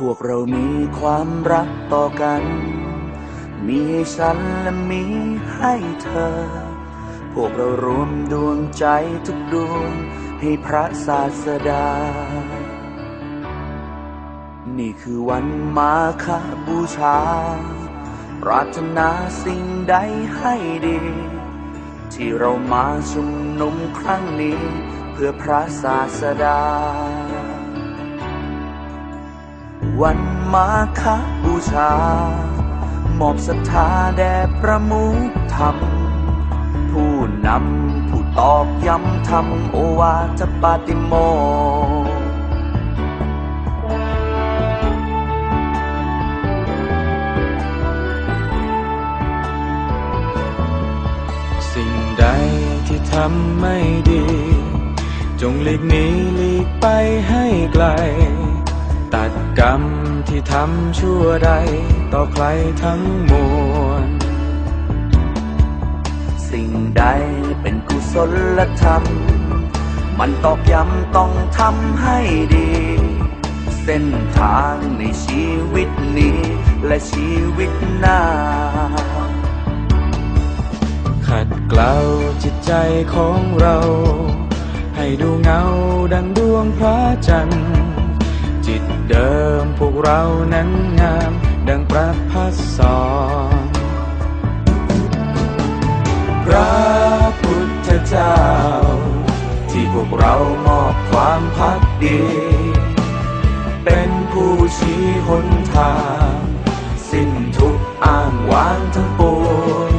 พวกเรามีความรักต่อกัน มีให้ฉันและมีให้เธอ พวกเรารวมดวงใจทุกดวงให้พระศาสดา นี่คือวันมาคบูชา ปรารถนาสิ่งใดให้ดี ที่เรามาชุมนุมครั้งนี้ เพื่อพระศาสดา วันมาคบูชา มอบศรัทธาแด่ประมุขธรรม ผู้นำผู้ตอกย้ำธรรมโอวาทปาติโมสิ่งใดที่ทำไม่ดี จงหลีกหนีหลีกไปให้ไกล ตัดกรรมที่ทำชั่วใดต่อใครทั้งมวล สิ่งใดเป็นกุศลธรรม มันตอกย้ำต้องทำให้ดี เส้นทางในชีวิตนี้ และชีวิตหน้า ขัดเกลาจิตใจของเรา ให้ดูเงาดังดวงพระจันทร์ เดิมพวกเรานั้นงาม ดังประพัสสอนพระพุทธเจ้า ที่พวกเรามอบความพักดี เป็นผู้ชี้หนทาง สิ้นทุกอ้างวางทั้งปวง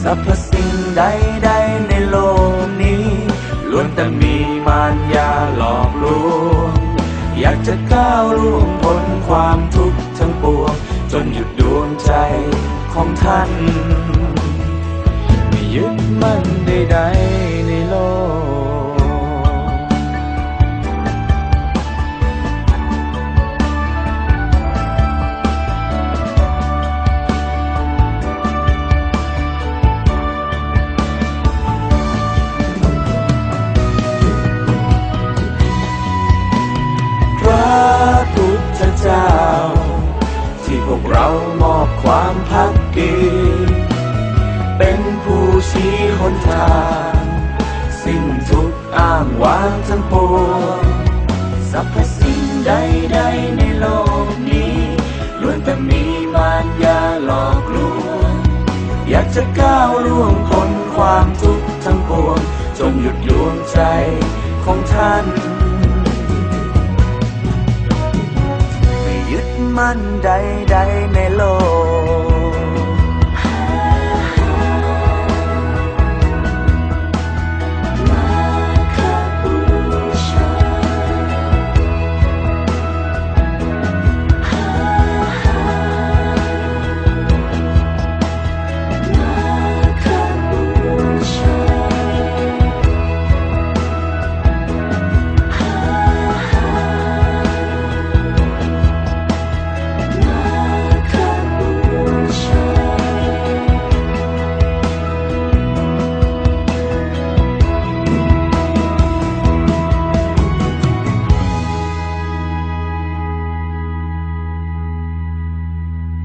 สรรพสิ่งใดๆในโลกนี้ ล้วนแต่มีมารยา จะก้าวล่วงพ้นความทุกข์ทั้งปวง จนหยุดดวงใจของท่าน ไม่ยึดมั่นใดๆ ความพักดี เป็นผู้ชี้หนทาง สิ้นทุกอ้างวางทั้งปวงสรรพสิ่งใดๆในโลกนี้ล้วนแต่มีมารยาหลอกลวง อยากจะก้าวล่วงพ้นความทุกข์ทั้งปวงจนหยุดดวงใจของท่านไม่ยึดมั่นใดๆในโลก